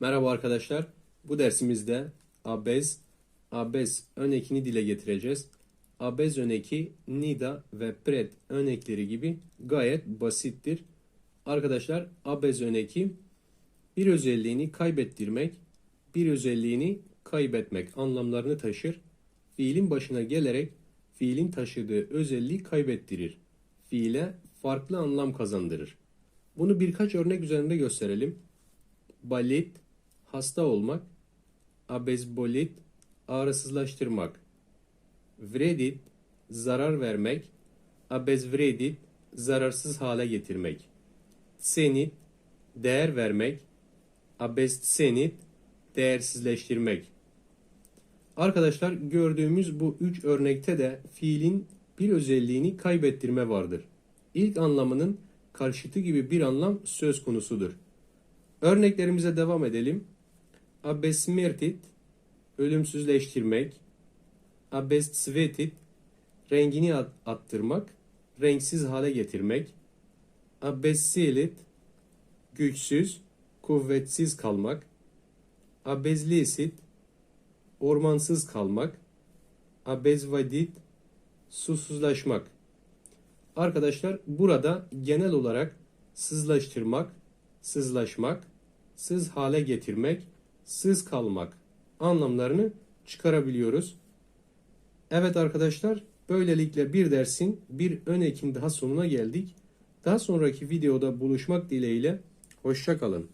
Merhaba arkadaşlar. Bu dersimizde abez, abez önekini dile getireceğiz. Abez öneki, nida ve pred önekleri gibi gayet basittir. Arkadaşlar abez öneki bir özelliğini kaybettirmek, bir özelliğini kaybetmek anlamlarını taşır. Fiilin başına gelerek fiilin taşıdığı özelliği kaybettirir. Fiile farklı anlam kazandırır. Bunu birkaç örnek üzerinde gösterelim. Balit, hasta olmak. Abezbolit, ağrısızlaştırmak. Vredit, zarar vermek. Abezvredit, zararsız hale getirmek. Senit, değer vermek. Abezsenit, değersizleştirmek. Arkadaşlar gördüğümüz bu üç örnekte de fiilin bir özelliğini kaybettirme vardır. İlk anlamının karşıtı gibi bir anlam söz konusudur. Örneklerimize devam edelim. Abesmirtit, ölümsüzleştirmek. Abestsvetit, rengini at- attırmak, renksiz hale getirmek. Abessilit, güçsüz, kuvvetsiz kalmak. Abezlisit, ormansız kalmak. Abezvadit, susuzlaşmak. Arkadaşlar burada genel olarak sızlaştırmak, sızlaşmak, sız hale getirmek, sız kalmak anlamlarını çıkarabiliyoruz. Evet arkadaşlar böylelikle bir dersin bir ön ekin daha sonuna geldik. Daha sonraki videoda buluşmak dileğiyle hoşça kalın.